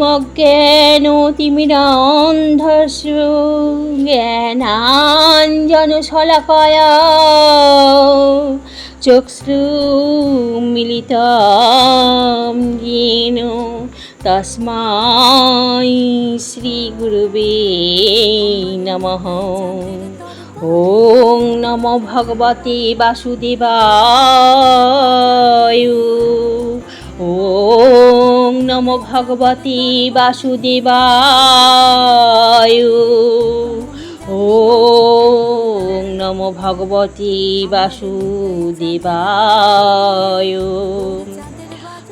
মজ্ঞানতিমিরান্ধস্রু জ্ঞানাঞ্জনশলাকয়া চক্ষু মিলিত জ্ঞেন শ্রী গুরুবে নম। ওং নম ভগবতী বাসুদেবায়। নম ভগবতী বাসুদেবায়। ও নম ভগবতী বাসুদেবায়।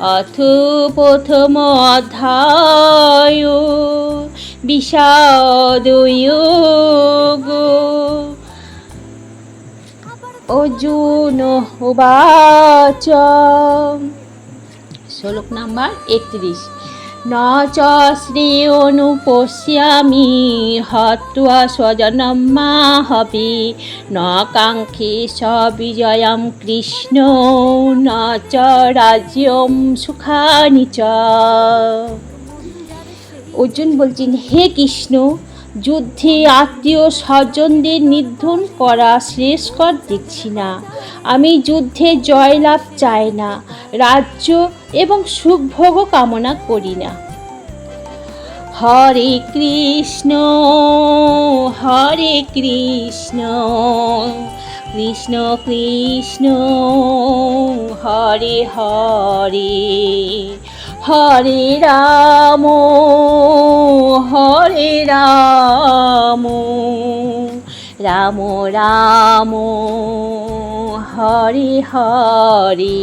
অথ প্রথম অধ্যায়। বিষাদ অর্জুন উবাচ। শ্লোক নাম্বার একত্রিশ। ন চ শ্রী অনুপশ্যামি হত্বা স্বজনম মা হবি। ন কাঙ্ক্ষী স বিজয়ম কৃষ্ণ। ন চ রাজ্যম সুখানি চ। অর্জুন বলছেন, হে কৃষ্ণ, যুদ্ধে আত্মীয় স্বজনদের নিধন করা শ্রেষ্ঠকর দেখছি না। আমি যুদ্ধে জয়লাভ চাই না। রাজ্য এবং সুখভোগও কামনা করি না। হরে কৃষ্ণ হরে কৃষ্ণ কৃষ্ণ কৃষ্ণ, হরে হরে হরে রাম হরে রাম রাম রাম, হরে হরে।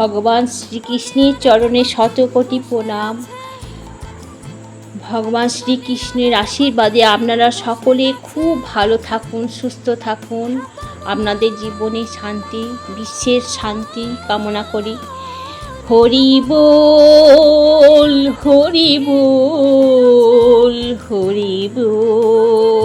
ভগবান শ্রীকৃষ্ণের চরণে শতকোটি প্রণাম। ভগবান শ্রীকৃষ্ণের আশীর্বাদে আপনারা সকলে খুব ভালো থাকুন, সুস্থ থাকুন। আপনাদের জীবনে শান্তি, বিশ্বের শান্তি কামনা করি। হরি বল হরি বল হরি বল।